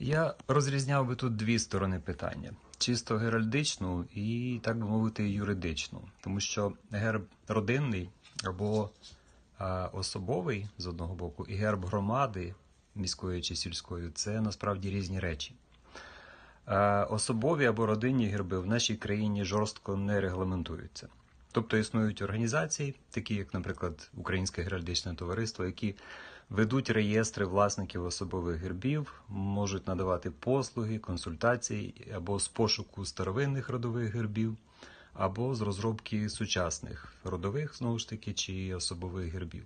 Я розрізняв би тут дві сторони питання: чисто геральдичну і, так би мовити, юридичну. Тому що герб родинний або особовий з одного боку, і герб громади міської чи сільської це насправді різні речі. Особові або родинні герби в нашій країні жорстко не регламентуються. Тобто існують організації, такі як, наприклад, Українське геральдичне товариство, які ведуть реєстри власників особових гербів, можуть надавати послуги, консультації або з пошуку старовинних родових гербів, або з розробки сучасних родових, знову ж таки, чи особових гербів.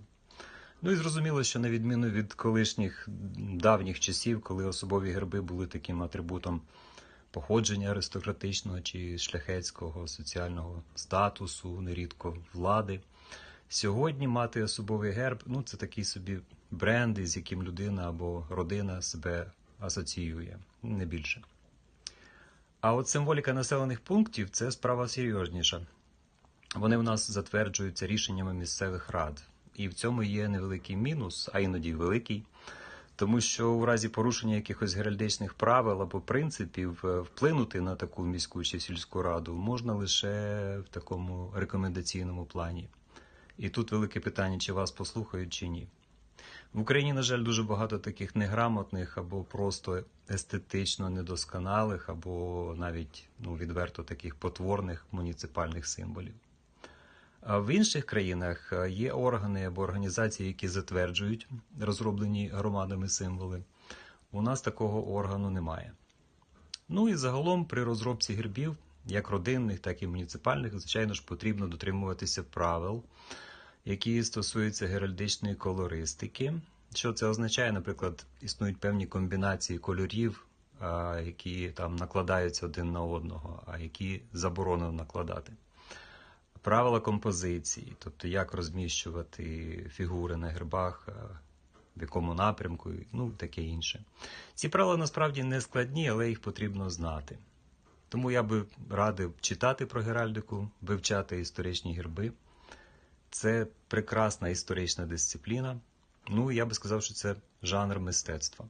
Ну і зрозуміло, що на відміну від колишніх давніх часів, коли особові герби були таким атрибутом походження аристократичного чи шляхетського соціального статусу, нерідко влади. Сьогодні мати особовий герб ну це такий собі бренд, з яким людина або родина себе асоціює, не більше. А от символіка населених пунктів це справа серйозніша. Вони в нас затверджуються рішеннями місцевих рад. І в цьому є невеликий мінус, а іноді великий. Тому що у разі порушення якихось геральдичних правил або принципів е, вплинути на таку міську чи сільську раду можна лише в такому рекомендаційному плані. І тут велике питання, чи вас послухають, чи ні. В Україні, на жаль, дуже багато таких неграмотних або просто естетично недосконалих, або навіть ну, відверто таких потворних муніципальних символів. А в інших країнах е, є органи або організації, які затверджують розроблені громадами символи. У нас такого органу немає. Ну і загалом при розробці гербів, як родинних, так і муніципальних, звичайно ж, потрібно дотримуватися правил, які стосуються геральдичної колористики. Що це означає? Наприклад, існують певні комбінації кольорів, які там накладаються один на одного, а які заборонено накладати правила композиції, тобто як розміщувати фігури на гербах, в якому напрямку, ну таке інше. Ці правила насправді не складні, але їх потрібно знати. Тому я би радив читати про геральдику, вивчати історичні герби. Це прекрасна історична дисципліна. Ну, я би сказав, що це жанр мистецтва.